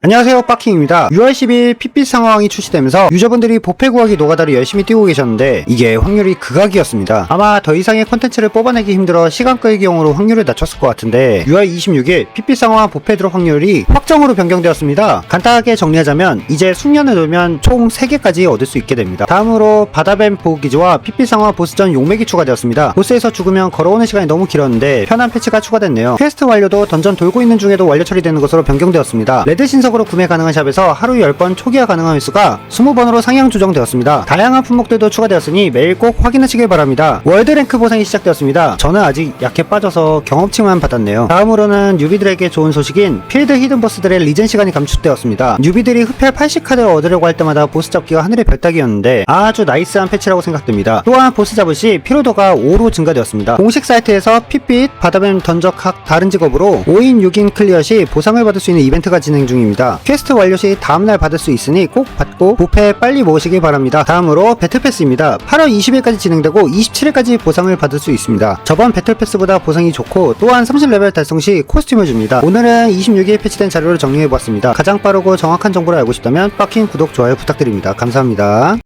안녕하세요 빠킹입니다. 6월 10일 핏빛 상황이 출시되면서 유저분들이 보패 구하기 노가다를 열심히 뛰고 계셨는데 이게 확률이 극악이었습니다. 아마 더 이상의 컨텐츠를 뽑아내기 힘들어 시간 끌기용으로 확률을 낮췄을 것 같은데 6월 26일 핏빛 상황 보패 드롭 확률이 확정으로 변경되었습니다. 간단하게 정리하자면 이제 숙련을 놓으면 총 3개까지 얻을 수 있게 됩니다. 다음으로 바다뱀 보호기지와 핏빛 상황 보스전 용맥이 추가되었습니다. 보스에서 죽으면 걸어오는 시간이 너무 길었는데 편한 패치가 추가됐네요. 퀘스트 완료도 던전 돌고 있는 중에도 완료 처리되는 것으로 변경되었습니다. 레드 신 석으로 구매 가능한 샵에서 하루 10번 초기화 가능한 횟수가 20번으로 상향 조정되었습니다. 다양한 품목들도 추가되었으니 매일 꼭 확인하시길 바랍니다. 월드 랭크 보상이 시작되었습니다. 저는 아직 약해 빠져서 경험치만 받았네요. 다음으로는 뉴비들에게 좋은 소식인 필드 히든 보스들의 리젠 시간이 감축되었습니다. 뉴비들이 흡혈 80카드를 얻으려고 할 때마다 보스 잡기가 하늘의 별따기였는데 아주 나이스한 패치라고 생각됩니다. 또한 보스 잡을 시 피로도가 5로 증가되었습니다. 공식 사이트에서 핏빛, 바다뱀 던적 각 다른 직업으로 5인 6인 클리어 시 보상을 받을 수 있는 이벤트가 진행 중입니다 퀘스트 완료 시 다음날 받을 수 있으니 꼭 받고 부패 빨리 모으시길 바랍니다. 다음으로 배틀패스입니다. 8월 20일까지 진행되고 27일까지 보상을 받을 수 있습니다. 저번 배틀패스보다 보상이 좋고 또한 30레벨 달성 시 코스튬을 줍니다. 오늘은 26일 패치된 자료를 정리해보았습니다. 가장 빠르고 정확한 정보를 알고 싶다면 빠킹 구독 좋아요 부탁드립니다. 감사합니다